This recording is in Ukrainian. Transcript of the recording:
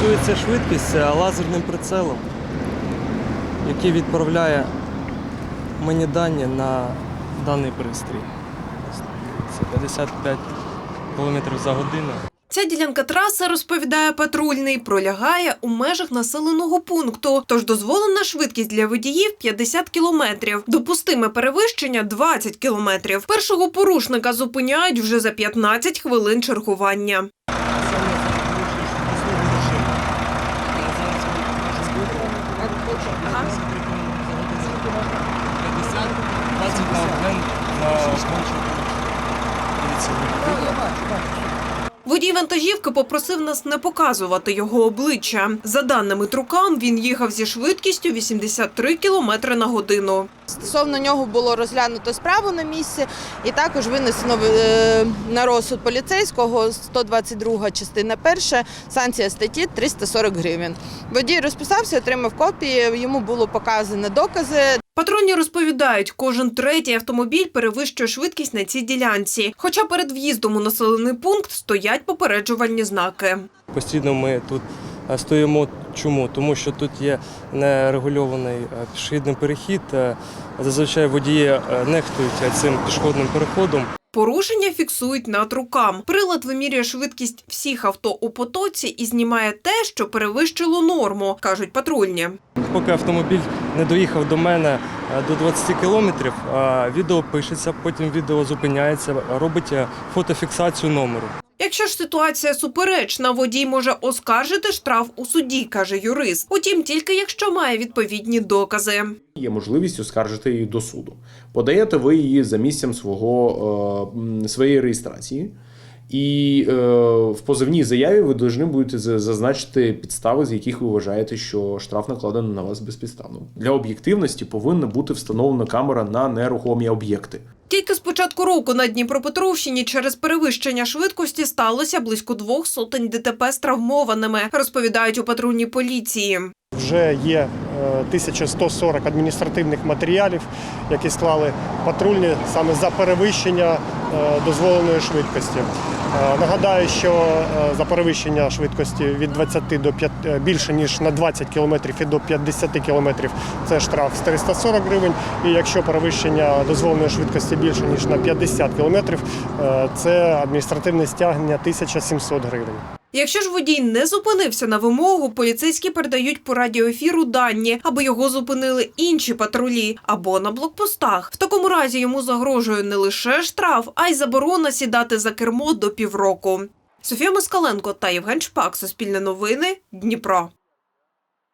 Фіксується швидкість е, лазерним прицелом, який відправляє мені дані на даний пристрій. Це 55 км за годину. Ця ділянка траси, розповідає патрульний, пролягає у межах населеного пункту. Тож дозволена швидкість для водіїв 50 кілометрів. Допустиме перевищення 20 кілометрів. Першого порушника зупиняють вже за 15 хвилин чергування. Ага. 50, 20 на обмен на скончення. Дивіться, ви. Я бачу, бачу. Водій вантажівки попросив нас не показувати його обличчя. За даними трукам, він їхав зі швидкістю 83 кілометри на годину. Стосовно нього було розглянуто справу на місці і також винесено е, на розсуд поліцейського 122 частина 1, санкція статті 340 гривень. Водій розписався, отримав копії, йому було показано докази. Патрульні розповідають, кожен третій автомобіль перевищує швидкість на цій ділянці. Хоча перед в'їздом у населений пункт стоять попереджувальні знаки. Постійно ми тут е, стоїмо. Чому? Тому що тут є нерегульований е, пішохідний перехід. е, Зазвичай водії нехтують цим пішохідним переходом. Порушення фіксують над рукам. Прилад вимірює швидкість всіх авто у потоці і знімає те, що перевищило норму, кажуть патрульні. Поки автомобіль не доїхав до мене е, до 20 кілометрів, відео пишеться, потім відео зупиняється, робить е, фотофіксацію номеру. Якщо ж ситуація суперечна, водій може оскаржити штраф у суді, каже юрист. Утім, тільки якщо має відповідні докази. Є можливість оскаржити її до суду. Подаєте ви її за місцем свого, е, своєї реєстрації, і е, в позивній заяві ви повинні будете зазначити підстави, з яких ви вважаєте, що штраф накладений на вас безпідставно. Для об'єктивності повинна бути встановлена камера на нерухомі об'єкти. Тільки з початку року на Дніпропетровщині через перевищення швидкості сталося близько двох сотень ДТП з травмованими, розповідають у патрульній поліції. Вже є е, 1140 адміністративних матеріалів, які склали патрульні саме за перевищення е, дозволеної швидкості. Е, Нагадаю, що е, за перевищення швидкості від 20 до 5, е, більше ніж на 20 км і до 50 км це штраф з 340 гривень. І якщо перевищення дозволеної швидкості більше ніж на 50 км, це адміністративне стягнення 1700 гривень. Якщо ж водій не зупинився на вимогу, поліцейські передають по радіоефіру дані, аби його зупинили інші патрулі або на блокпостах. В такому разі йому загрожує не лише штраф, а й заборона сідати за кермо до півроку. Софія Москаленко та Євген Шпак. Суспільне новини. Дніпро.